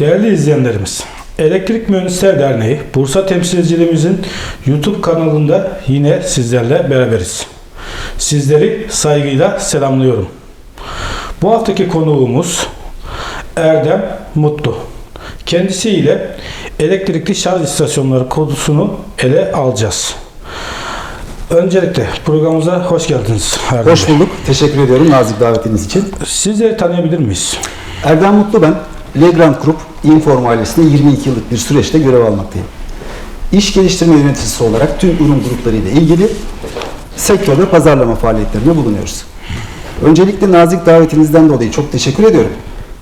Değerli izleyenlerimiz, Elektrik Mühendisler Derneği Bursa temsilcilerimizin YouTube kanalında yine sizlerle beraberiz. Sizleri saygıyla selamlıyorum. Bu haftaki konuğumuz Erdem Mutlu. Kendisiyle elektrikli şarj istasyonları konusunu ele alacağız. Öncelikle programımıza hoş geldiniz Erdem Hoş Bey. bulduk. Teşekkür ediyorum nazik davetiniz için. Sizleri tanıyabilir miyiz? Erdem Mutlu ben. Legrand Group Inform ailesinde 22 yıllık bir süreçte görev almaktayım. İş geliştirme yöneticisi olarak tüm ürün grupları ile ilgili sektörde pazarlama faaliyetlerinde bulunuyoruz. Öncelikle nazik davetinizden dolayı çok teşekkür ediyorum.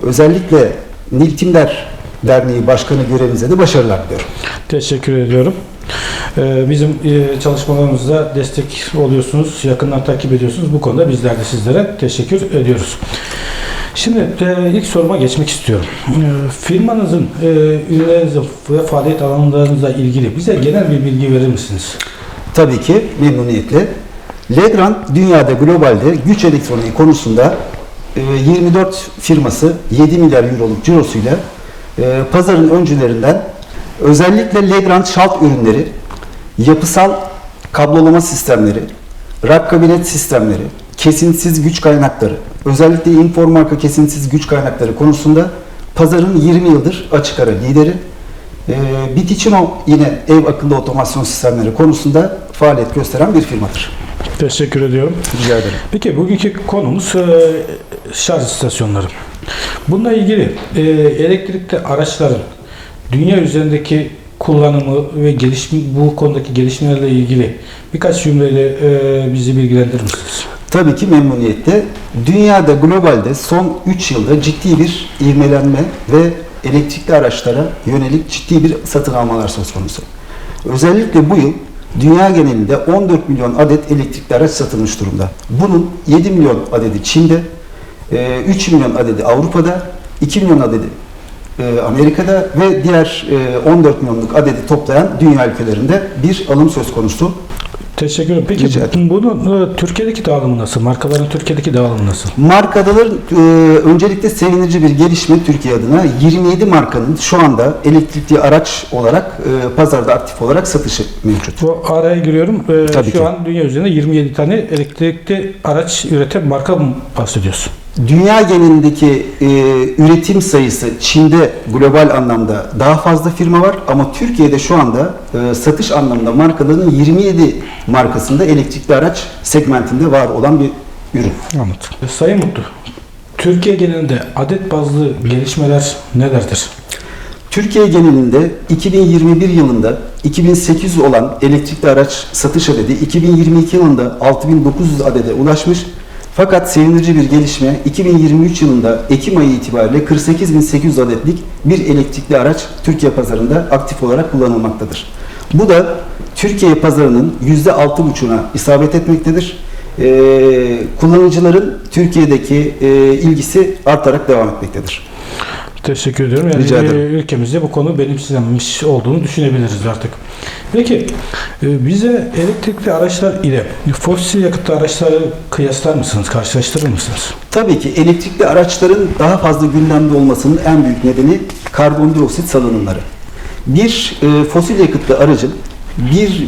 Özellikle Nil Timder Derneği Başkanı görevinize de başarılar diliyorum. Teşekkür ediyorum. Ee, Bizim e, çalışmalarımızda destek oluyorsunuz, yakından takip ediyorsunuz. Bu konuda bizler de sizlere teşekkür ediyoruz. Şimdi e, ilk soruma geçmek istiyorum. E, Firmanızın e, ürünlerinizle ve faaliyet alanlarınızla ilgili bize genel bir bilgi verir misiniz? Tabii ki memnuniyetle. Legrand dünyada globalde güç elektroniği konusunda e, 24 firması 7 milyar euroluk cirosuyla e, pazarın öncülerinden özellikle Legrand şalt ürünleri, yapısal kablolama sistemleri, rak kabinet sistemleri, kesintisiz güç kaynakları, özellikle informarka kesintisiz güç kaynakları konusunda pazarın 20 yıldır açık ara lideri. Ee, Biticino yine ev akıllı otomasyon sistemleri konusunda faaliyet gösteren bir firmadır. Teşekkür ediyorum. Rica ederim. Peki bugünkü konumuz e, şarj istasyonları. Bununla ilgili e, elektrikli araçların dünya üzerindeki kullanımı ve gelişme, bu konudaki gelişmelerle ilgili birkaç cümleyle e, bizi bilgilendirir misiniz? Tabii ki memnuniyetle. Dünyada globalde son 3 yılda ciddi bir ivmelenme ve elektrikli araçlara yönelik ciddi bir satın almalar söz konusu. Özellikle bu yıl dünya genelinde 14 milyon adet elektrikli araç satılmış durumda. Bunun 7 milyon adedi Çin'de, e, 3 milyon adedi Avrupa'da, 2 milyon adedi e, Amerika'da ve diğer e, 14 milyonluk adedi toplayan dünya ülkelerinde bir alım söz konusu. Teşekkür ederim. Peki Rica ederim. bunun e, Türkiye'deki dağılımı nasıl? Markaların Türkiye'deki dağılımı nasıl? Markaların e, öncelikle sevindirici bir gelişme Türkiye adına 27 markanın şu anda elektrikli araç olarak e, pazarda aktif olarak satışı mevcut. Bu araya giriyorum. E, Tabii şu ki. an dünya üzerinde 27 tane elektrikli araç üreten marka mı bahsediyorsun? Dünya genelindeki e, üretim sayısı Çin'de global anlamda daha fazla firma var ama Türkiye'de şu anda e, satış anlamında markaların 27 markasında elektrikli araç segmentinde var olan bir ürün. Anladım. E, Sayın Mutlu, Türkiye genelinde adet bazlı gelişmeler nelerdir? Türkiye genelinde 2021 yılında 2800 olan elektrikli araç satış adedi 2022 yılında 6900 adede ulaşmış. Fakat sevindirici bir gelişme 2023 yılında Ekim ayı itibariyle 48800 adetlik bir elektrikli araç Türkiye pazarında aktif olarak kullanılmaktadır. Bu da Türkiye pazarının %6,5'una isabet etmektedir. Ee, kullanıcıların Türkiye'deki e, ilgisi artarak devam etmektedir. Teşekkür ediyorum. Yani Rica ederim. e, ülkemizde bu konu benimsenmiş olduğunu düşünebiliriz artık. Peki e, bize elektrikli araçlar ile fosil yakıtlı araçları kıyaslar mısınız? Karşılaştırır mısınız? Tabii ki elektrikli araçların daha fazla gündemde olmasının en büyük nedeni karbondioksit salınımları. Bir e, fosil yakıtlı aracın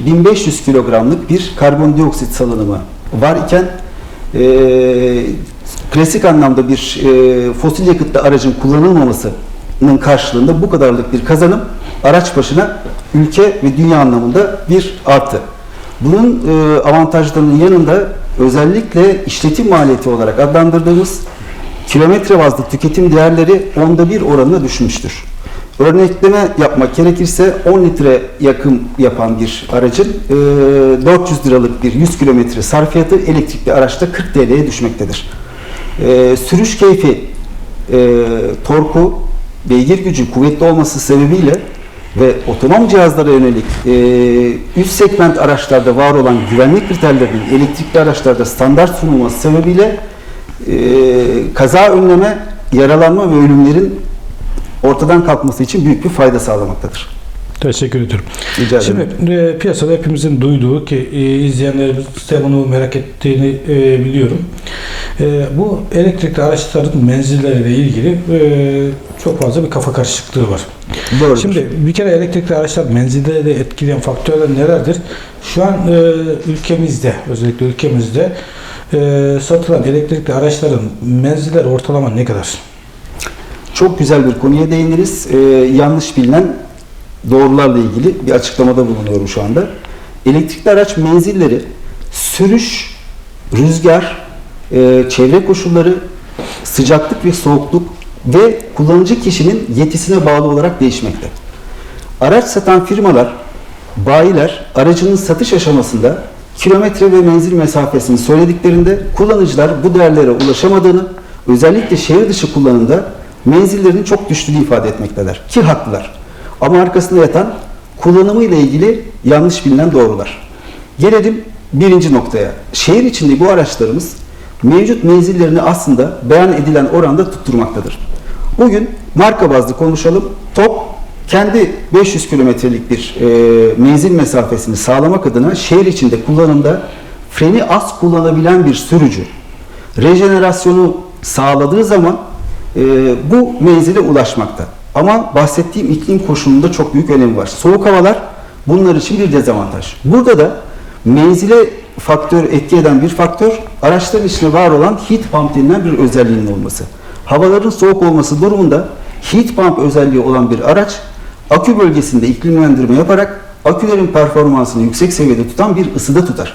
1500 kilogramlık bir karbondioksit salınımı var iken e, klasik anlamda bir e, fosil yakıtlı aracın kullanılmamasının karşılığında bu kadarlık bir kazanım araç başına ülke ve dünya anlamında bir artı. Bunun e, avantajlarının yanında özellikle işletim maliyeti olarak adlandırdığımız kilometre bazlı tüketim değerleri onda bir oranına düşmüştür. Örnekleme yapmak gerekirse 10 litre yakım yapan bir aracın e, 400 liralık bir 100 kilometre sarfiyatı elektrikli araçta 40 TL'ye düşmektedir. E, sürüş keyfi, e, torku, beygir gücü kuvvetli olması sebebiyle ve otonom cihazlara yönelik e, üst segment araçlarda var olan güvenlik kriterlerinin elektrikli araçlarda standart sunulması sebebiyle e, kaza önleme, yaralanma ve ölümlerin ortadan kalkması için büyük bir fayda sağlamaktadır. Teşekkür ediyorum. Rica ederim. Şimdi e, piyasada hepimizin duyduğu ki e, izleyenlerimiz de bunu merak ettiğini e, biliyorum. E, bu elektrikli araçların menzilleriyle ilgili e, çok fazla bir kafa karışıklığı var. Doğrudur. Şimdi bir kere elektrikli araçlar menzilleri de etkileyen faktörler nelerdir? Şu an e, ülkemizde özellikle ülkemizde e, satılan elektrikli araçların menzilleri ortalama ne kadar? Çok güzel bir konuya değiniriz. Ee, yanlış bilinen doğrularla ilgili bir açıklamada bulunuyorum şu anda. Elektrikli araç menzilleri sürüş, rüzgar, e, çevre koşulları, sıcaklık ve soğukluk ve kullanıcı kişinin yetisine bağlı olarak değişmekte. Araç satan firmalar, bayiler aracının satış aşamasında kilometre ve menzil mesafesini söylediklerinde kullanıcılar bu değerlere ulaşamadığını, özellikle şehir dışı kullanımda menzillerinin çok düştüğünü ifade etmektedir. Ki haklılar. Ama arkasında yatan kullanımı ile ilgili yanlış bilinen doğrular. Gelelim birinci noktaya. Şehir içinde bu araçlarımız mevcut menzillerini aslında beyan edilen oranda tutturmaktadır. Bugün marka bazlı konuşalım. TOP kendi 500 kilometrelik bir e, menzil mesafesini sağlamak adına şehir içinde kullanımda freni az kullanabilen bir sürücü rejenerasyonu sağladığı zaman e, bu menzile ulaşmakta. Ama bahsettiğim iklim koşulunda çok büyük önemi var. Soğuk havalar bunlar için bir dezavantaj. Burada da menzile faktör etki eden bir faktör araçların içinde var olan heat pump denilen bir özelliğinin olması. Havaların soğuk olması durumunda heat pump özelliği olan bir araç akü bölgesinde iklimlendirme yaparak akülerin performansını yüksek seviyede tutan bir ısıda tutar.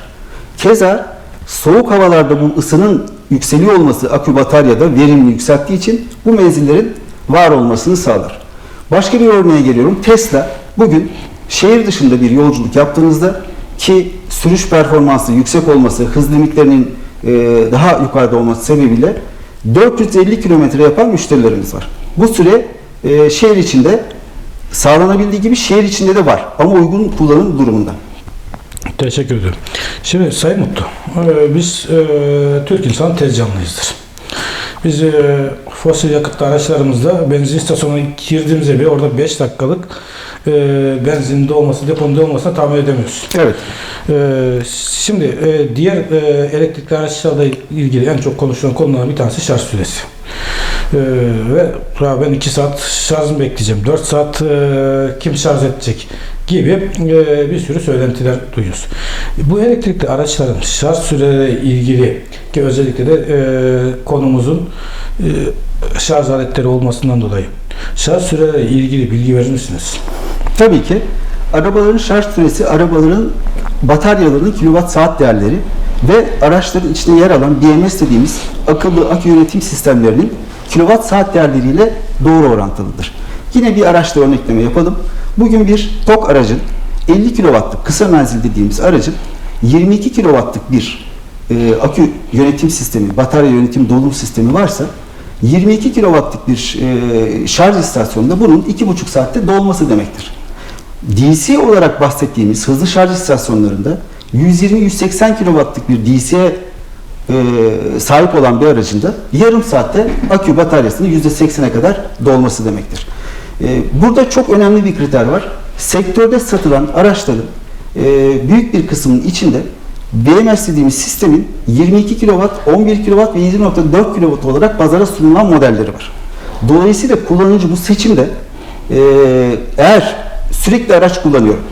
Keza soğuk havalarda bu ısının yükseliyor olması akü bataryada verimini yükselttiği için bu menzillerin var olmasını sağlar. Başka bir örneğe geliyorum. Tesla bugün şehir dışında bir yolculuk yaptığınızda ki sürüş performansı yüksek olması, hız limitlerinin e, daha yukarıda olması sebebiyle 450 kilometre yapan müşterilerimiz var. Bu süre e, şehir içinde sağlanabildiği gibi şehir içinde de var ama uygun kullanım durumunda. Teşekkür ediyorum. Şimdi Sayın Mutlu, e, biz Türk insan tez canlıyızdır. Biz e, fosil yakıtlı araçlarımızda benzin istasyonuna girdiğimizde bile orada 5 dakikalık e, benzinde olması, deponda olmasına tahammül edemiyoruz. Evet. E, şimdi e, diğer e, elektrikli araçlarla ilgili en çok konuşulan konulardan bir tanesi şarj süresi. E, ve "Ya ben 2 saat şarjımı bekleyeceğim, 4 saat e, kim şarj edecek gibi e, bir sürü söylentiler duyuyoruz. Bu elektrikli araçların şarj süreleriyle ilgili ki özellikle de e, konumuzun e, şarj aletleri olmasından dolayı şarj süreleriyle ilgili bilgi verir misiniz? Tabii ki arabaların şarj süresi arabaların bataryalarının kilowatt saat değerleri ve araçların içinde yer alan BMS dediğimiz akıllı akü yönetim sistemlerinin kilowatt saat değerleriyle doğru orantılıdır. Yine bir araçla örnekleme yapalım. Bugün bir TOK aracın 50 kW'lık kısa menzil dediğimiz aracın 22 kW'lık bir e, akü yönetim sistemi, batarya yönetim dolum sistemi varsa 22 kW'lık bir e, şarj istasyonunda bunun 2,5 saatte dolması demektir. DC olarak bahsettiğimiz hızlı şarj istasyonlarında 120-180 kW'lık bir DC'ye e, sahip olan bir aracında yarım saatte akü bataryasının %80'e kadar dolması demektir. E, burada çok önemli bir kriter var. Sektörde satılan araçların e, büyük bir kısmının içinde BMS dediğimiz sistemin 22 kW, 11 kW ve 7.4 kW olarak pazara sunulan modelleri var. Dolayısıyla kullanıcı bu seçimde e, eğer sürekli araç kullanıyorum,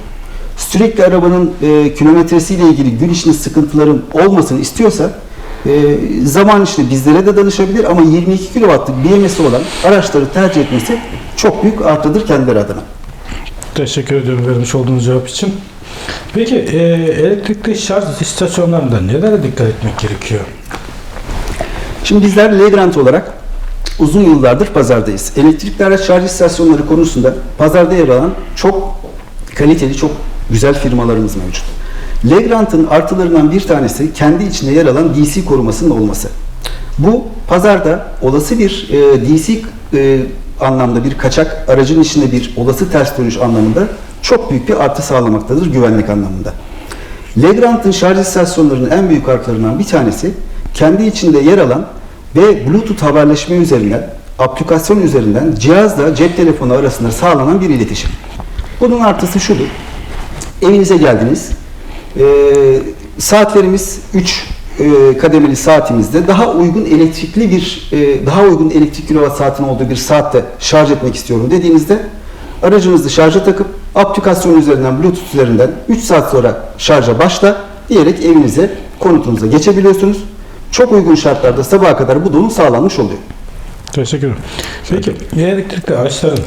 sürekli arabanın e, kilometresiyle ilgili gün içinde sıkıntıların olmasını istiyorsa e, zaman içinde bizlere de danışabilir ama 22 kW'lık BMS'i olan araçları tercih etmesi çok büyük artıdır kendileri adına. Teşekkür ediyorum vermiş olduğunuz cevap için. Peki e, elektrikli şarj istasyonlarında nelere dikkat etmek gerekiyor? Şimdi bizler Legrand olarak uzun yıllardır pazardayız. Elektrikli araç şarj istasyonları konusunda pazarda yer alan çok kaliteli, çok güzel firmalarımız mevcut. Legrand'ın artılarından bir tanesi kendi içinde yer alan DC korumasının olması. Bu pazarda olası bir e, DC e, anlamda bir kaçak aracın içinde bir olası ters dönüş anlamında çok büyük bir artı sağlamaktadır güvenlik anlamında. Legrand'ın şarj istasyonlarının en büyük artılarından bir tanesi kendi içinde yer alan ve Bluetooth haberleşme üzerinden, aplikasyon üzerinden cihazla cep telefonu arasında sağlanan bir iletişim. Bunun artısı şudur. Evinize geldiniz. Ee, saatlerimiz 3 e, kademeli saatimizde daha uygun elektrikli bir e, daha uygun elektrik kilowatt saatin olduğu bir saatte şarj etmek istiyorum dediğinizde aracınızı şarja takıp aplikasyon üzerinden bluetooth üzerinden 3 saat sonra şarja başla diyerek evinize konutunuza geçebiliyorsunuz. Çok uygun şartlarda sabaha kadar bu durum sağlanmış oluyor. Teşekkür ederim. Peki elektrikli araçların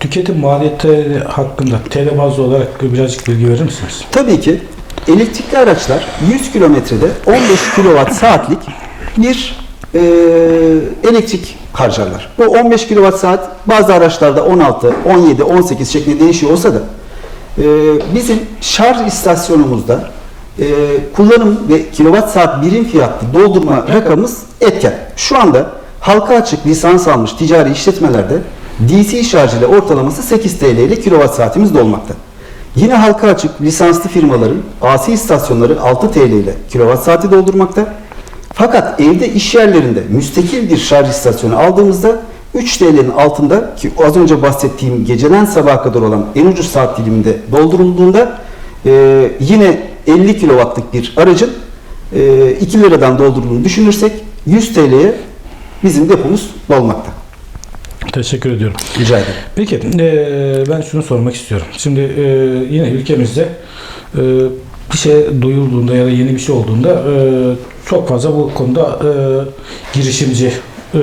tüketim maliyetleri hakkında TL bazlı olarak birazcık bilgi verir misiniz? Tabii ki elektrikli araçlar 100 kilometrede 15 kilowatt saatlik bir e, elektrik harcarlar. Bu 15 kilowatt saat bazı araçlarda 16, 17, 18 şeklinde değişiyor olsa da e, bizim şarj istasyonumuzda e, kullanım ve kilowatt saat birim fiyatlı doldurma rakamımız etken. Şu anda halka açık lisans almış ticari işletmelerde DC şarj ile ortalaması 8 TL ile kilowatt saatimiz dolmakta. Yine halka açık lisanslı firmaların AC istasyonları 6 TL ile kilowatt saati doldurmakta. Fakat evde iş yerlerinde müstakil bir şarj istasyonu aldığımızda 3 TL'nin altında ki az önce bahsettiğim geceden sabaha kadar olan en ucuz saat diliminde doldurulduğunda e, yine 50 kilowattlık bir aracın e, 2 liradan doldurduğunu düşünürsek 100 TL'ye bizim depomuz dolmakta. Teşekkür ediyorum. Rica ederim. Peki eee, ben şunu sormak istiyorum. Şimdi eee, yine ülkemizde eee, bir şey duyulduğunda ya da yeni bir şey olduğunda eee, çok fazla bu konuda eee, girişimci eee,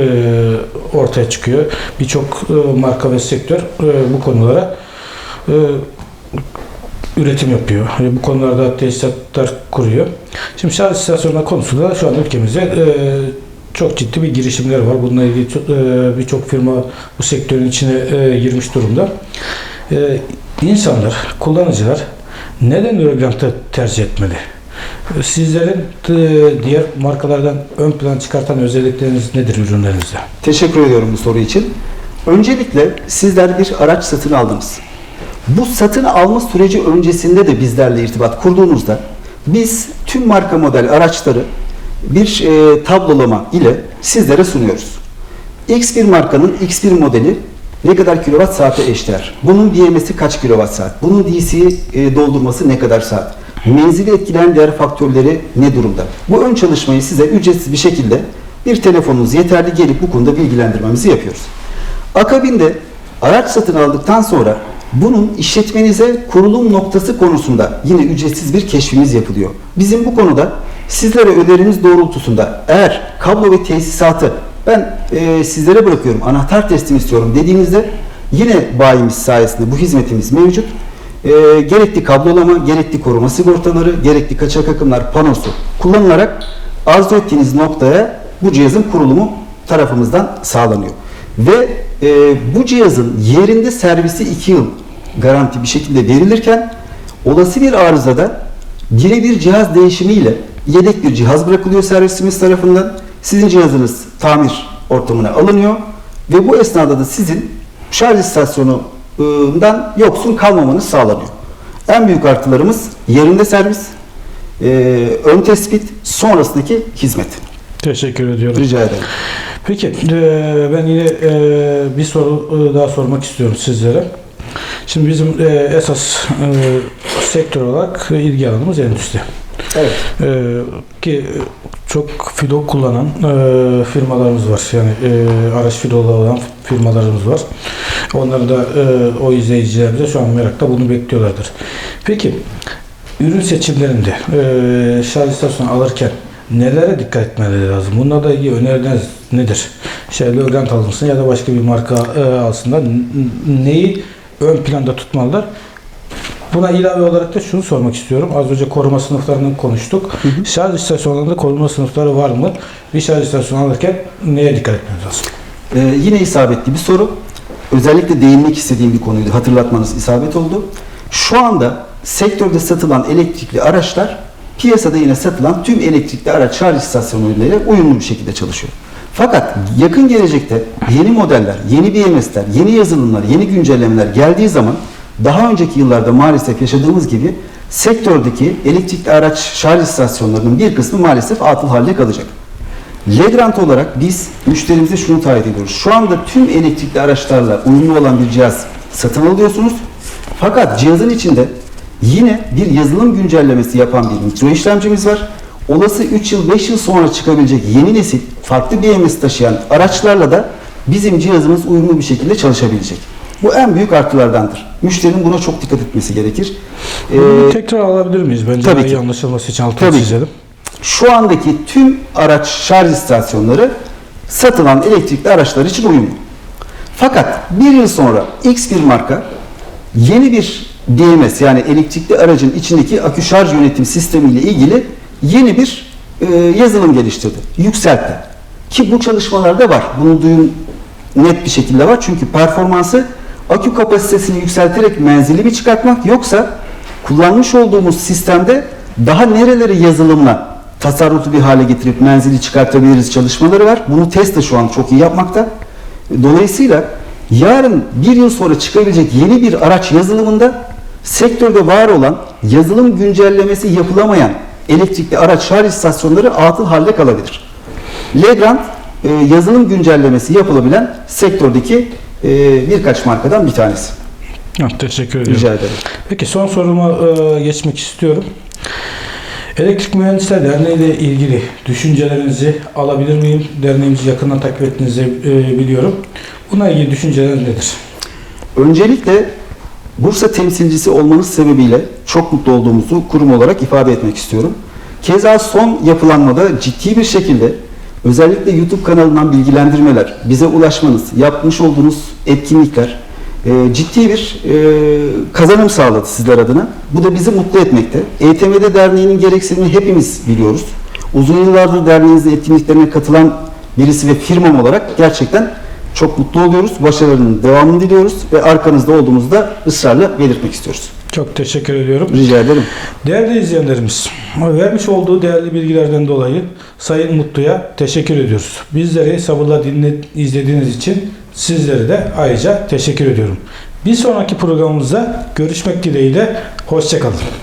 ortaya çıkıyor. Birçok eee, marka ve sektör eee, bu konulara eee, üretim yapıyor. Yani bu konularda tesisatlar kuruyor. Şimdi şarj istasyonları konusunda da şu an ülkemizde eee, çok ciddi bir girişimler var. Bununla ilgili eee, birçok firma bu sektörün içine eee, girmiş durumda. Eee insanlar, kullanıcılar neden Euroglant'ı tercih etmeli? Sizlerin diğer markalardan ön plan çıkartan özellikleriniz nedir ürünlerinizde? Teşekkür ediyorum bu soru için. Öncelikle sizler bir araç satın aldınız. Bu satın alma süreci öncesinde de bizlerle irtibat kurduğunuzda biz tüm marka model araçları bir e, tablolama ile sizlere sunuyoruz. X1 markanın X1 modeli ne kadar kilowatt saate eşdeğer? Bunun BMS'i kaç kilowatt saat? Bunun DC e, doldurması ne kadar saat? Menzili etkileyen diğer faktörleri ne durumda? Bu ön çalışmayı size ücretsiz bir şekilde bir telefonunuz yeterli gelip bu konuda bilgilendirmemizi yapıyoruz. Akabinde araç satın aldıktan sonra bunun işletmenize kurulum noktası konusunda yine ücretsiz bir keşfimiz yapılıyor. Bizim bu konuda sizlere öneriniz doğrultusunda eğer kablo ve tesisatı ben e, sizlere bırakıyorum anahtar teslim istiyorum dediğinizde yine bayimiz sayesinde bu hizmetimiz mevcut. E, gerekli kablolama, gerekli koruma sigortaları, gerekli kaçak akımlar panosu kullanılarak arzu ettiğiniz noktaya bu cihazın kurulumu tarafımızdan sağlanıyor. Ve e, bu cihazın yerinde servisi 2 yıl garanti bir şekilde verilirken olası bir arızada birebir cihaz değişimiyle yedek bir cihaz bırakılıyor servisimiz tarafından. Sizin cihazınız tamir ortamına alınıyor ve bu esnada da sizin şarj istasyonundan yoksun kalmamanız sağlanıyor. En büyük artılarımız yerinde servis, e, ön tespit, sonrasındaki hizmet. Teşekkür ediyorum. Rica ederim. Peki eee, ben yine eee, bir soru daha sormak istiyorum sizlere. Şimdi bizim esas sektör olarak ilgi alanımız endüstri. Evet. Eee, ki çok filo kullanan eee, firmalarımız var. Yani eee, araç filoları olan firmalarımız var. Onların da eee, o izleyicilerimize şu an merakla bunu bekliyorlardır. Peki ürün seçimlerinde eee şarj istasyonu alırken nelere dikkat etmeleri lazım? Bunlarla ilgili önerileriniz nedir? Şey, Logant alınsın ya da başka bir marka eee, alsınlar. Neyi ön planda tutmalılar? Buna ilave olarak da şunu sormak istiyorum. Az önce koruma sınıflarını konuştuk. Şarj istasyonlarında koruma sınıfları var mı? Bir şarj istasyonu alırken neye dikkat etmemiz lazım? Ee, yine isabetli bir soru. Özellikle değinmek istediğim bir konuydu. Hatırlatmanız isabet oldu. Şu anda sektörde satılan elektrikli araçlar piyasada yine satılan tüm elektrikli araç şarj istasyonlarıyla uyumlu bir şekilde çalışıyor. Fakat yakın gelecekte yeni modeller, yeni BMS'ler, yeni yazılımlar, yeni güncellemeler geldiği zaman daha önceki yıllarda maalesef yaşadığımız gibi sektördeki elektrikli araç şarj istasyonlarının bir kısmı maalesef atıl halde kalacak. Legrand olarak biz müşterimize şunu taahhüt ediyoruz. Şu anda tüm elektrikli araçlarla uyumlu olan bir cihaz satın alıyorsunuz Fakat cihazın içinde yine bir yazılım güncellemesi yapan bir mikro işlemcimiz var. Olası 3 yıl 5 yıl sonra çıkabilecek yeni nesil farklı BMS taşıyan araçlarla da bizim cihazımız uyumlu bir şekilde çalışabilecek. Bu en büyük artılardandır. Müşterinin buna çok dikkat etmesi gerekir. Ee, tekrar alabilir miyiz? Bence tabii ki. anlaşılması için altını Tabii çizelim. şu andaki tüm araç şarj istasyonları satılan elektrikli araçlar için uyumlu. Fakat bir yıl sonra X bir marka yeni bir DMS yani elektrikli aracın içindeki akü şarj yönetim sistemi ile ilgili yeni bir e, yazılım geliştirdi. Yükseltti. Ki bu çalışmalarda var. Bunu duyun net bir şekilde var. Çünkü performansı akü kapasitesini yükselterek menzili mi çıkartmak yoksa kullanmış olduğumuz sistemde daha nereleri yazılımla tasarruflu bir hale getirip menzili çıkartabiliriz çalışmaları var. Bunu Tesla şu an çok iyi yapmakta. Dolayısıyla yarın bir yıl sonra çıkabilecek yeni bir araç yazılımında sektörde var olan yazılım güncellemesi yapılamayan elektrikli araç şarj istasyonları atıl halde kalabilir. Legrand e, yazılım güncellemesi yapılabilen sektördeki e, birkaç markadan bir tanesi. Ha, teşekkür ediyorum. Rica ederim. Peki son soruma e, geçmek istiyorum. Elektrik Mühendisler Derneği ile ilgili düşüncelerinizi alabilir miyim? Derneğimizi yakından takip ettiğinizi e, biliyorum. Buna ilgili düşünceler nedir? Öncelikle Bursa temsilcisi olmanız sebebiyle çok mutlu olduğumuzu kurum olarak ifade etmek istiyorum. Keza son yapılanmada ciddi bir şekilde özellikle YouTube kanalından bilgilendirmeler, bize ulaşmanız, yapmış olduğunuz etkinlikler e, ciddi bir e, kazanım sağladı sizler adına. Bu da bizi mutlu etmekte. ETM'de derneğinin gereksinimini hepimiz biliyoruz. Uzun yıllardır derneğinizin etkinliklerine katılan birisi ve firmam olarak gerçekten çok mutlu oluyoruz. Başarılarının devamını diliyoruz ve arkanızda olduğumuzu da ısrarla belirtmek istiyoruz. Çok teşekkür ediyorum. Rica ederim. Değerli izleyenlerimiz, vermiş olduğu değerli bilgilerden dolayı Sayın Mutlu'ya teşekkür ediyoruz. Bizleri sabırla dinle, izlediğiniz için sizlere de ayrıca teşekkür ediyorum. Bir sonraki programımızda görüşmek dileğiyle, hoşçakalın.